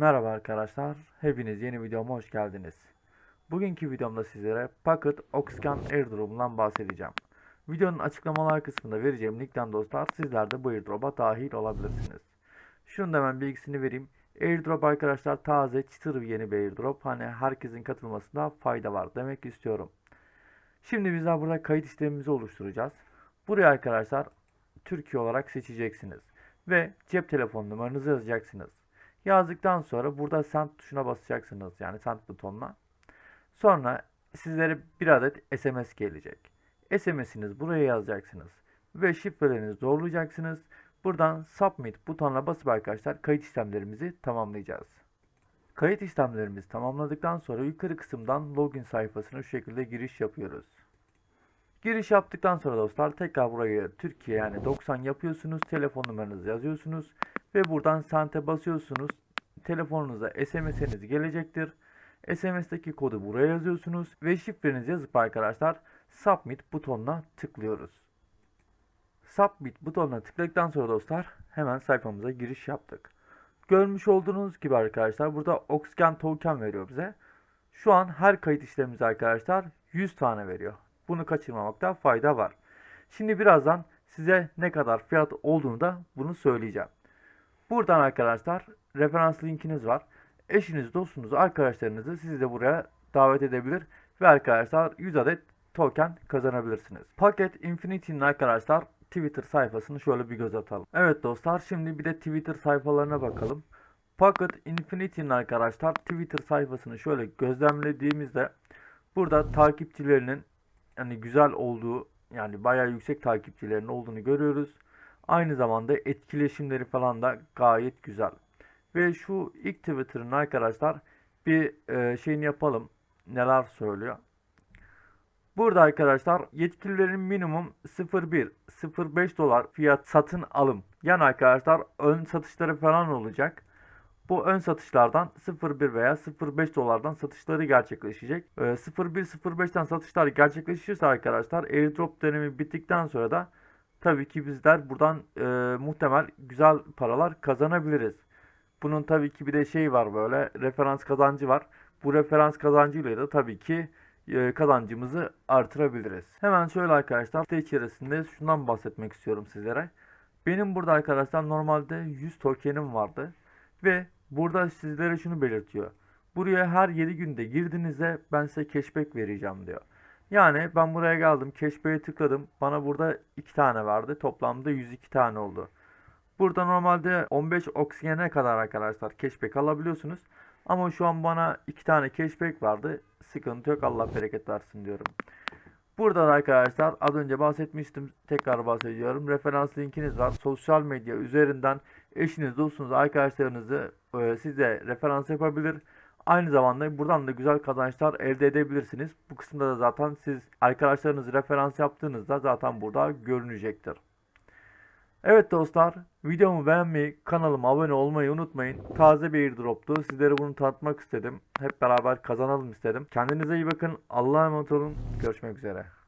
Merhaba arkadaşlar, hepiniz yeni videoma hoş geldiniz. Bugünkü videomda sizlere Pocket Oxcan Airdrop'undan bahsedeceğim. Videonun açıklamalar kısmında vereceğim linkten dostlar sizler de bu airdrop'a dahil olabilirsiniz. Şunu da hemen bilgisini vereyim. Airdrop arkadaşlar taze, çıtır yeni bir airdrop. Hani herkesin katılmasında fayda var demek istiyorum. Şimdi bizler burada kayıt işlemimizi oluşturacağız. Buraya arkadaşlar Türkiye olarak seçeceksiniz. Ve cep telefon numaranızı yazacaksınız. Yazdıktan sonra burada send tuşuna basacaksınız. Yani send butonuna. Sonra sizlere bir adet SMS gelecek. SMS'iniz buraya yazacaksınız. Ve şifrelerinizi doğrulayacaksınız. Buradan submit butonuna basıp arkadaşlar kayıt işlemlerimizi tamamlayacağız. Kayıt işlemlerimizi tamamladıktan sonra yukarı kısımdan login sayfasına şu şekilde giriş yapıyoruz. Giriş yaptıktan sonra dostlar tekrar buraya Türkiye yani 90 yapıyorsunuz. Telefon numaranızı yazıyorsunuz. Ve buradan send'e basıyorsunuz. Telefonunuza SMS'iniz gelecektir. SMS'teki kodu buraya yazıyorsunuz. Ve şifrenizi yazıp arkadaşlar Submit butonuna tıklıyoruz. Submit butonuna tıkladıktan sonra dostlar hemen sayfamıza giriş yaptık. Görmüş olduğunuz gibi arkadaşlar burada Oxgen token veriyor bize. Şu an her kayıt işlemimiz arkadaşlar 100 tane veriyor. Bunu kaçırmamakta fayda var. Şimdi birazdan size ne kadar fiyat olduğunu da bunu söyleyeceğim. Buradan arkadaşlar referans linkiniz var. Eşiniz, dostunuz, arkadaşlarınızı siz de buraya davet edebilir ve arkadaşlar 100 adet token kazanabilirsiniz. Paket Infinity'nin arkadaşlar Twitter sayfasını şöyle bir göz atalım. Evet dostlar şimdi bir de Twitter sayfalarına bakalım. Pocket Infinity'nin arkadaşlar Twitter sayfasını şöyle gözlemlediğimizde burada takipçilerinin yani güzel olduğu yani bayağı yüksek takipçilerinin olduğunu görüyoruz. Aynı zamanda etkileşimleri falan da gayet güzel. Ve şu ilk Twitter'ın arkadaşlar bir e, şeyini yapalım. Neler söylüyor. Burada arkadaşlar yetkililerin minimum 0.1 0.5 dolar fiyat satın alım. Yani arkadaşlar ön satışları falan olacak. Bu ön satışlardan 0.1 veya 0.5 dolardan satışları gerçekleşecek. Ee, 0.1-0.5'ten satışlar gerçekleşirse arkadaşlar airdrop dönemi bittikten sonra da tabii ki bizler buradan e, muhtemel güzel paralar kazanabiliriz. Bunun tabii ki bir de şey var böyle referans kazancı var. Bu referans kazancıyla da tabii ki e, kazancımızı artırabiliriz. Hemen şöyle arkadaşlar site içerisinde şundan bahsetmek istiyorum sizlere. Benim burada arkadaşlar normalde 100 tokenim vardı. Ve burada sizlere şunu belirtiyor. Buraya her 7 günde girdiğinizde ben size cashback vereceğim diyor. Yani ben buraya geldim cashback'e tıkladım. Bana burada 2 tane verdi. Toplamda 102 tane oldu. Burada normalde 15 oksijene kadar arkadaşlar cashback alabiliyorsunuz. Ama şu an bana 2 tane cashback vardı. Sıkıntı yok Allah bereket versin diyorum. Burada da arkadaşlar az önce bahsetmiştim. Tekrar bahsediyorum. Referans linkiniz var. Sosyal medya üzerinden eşiniz, dostunuz, arkadaşlarınızı e, size referans yapabilir. Aynı zamanda buradan da güzel kazançlar elde edebilirsiniz. Bu kısımda da zaten siz arkadaşlarınızı referans yaptığınızda zaten burada görünecektir. Evet dostlar, videomu beğenmeyi, kanalıma abone olmayı unutmayın. Taze bir airdroptu. Sizlere bunu tanıtmak istedim. Hep beraber kazanalım istedim. Kendinize iyi bakın. Allah'a emanet olun. Görüşmek üzere.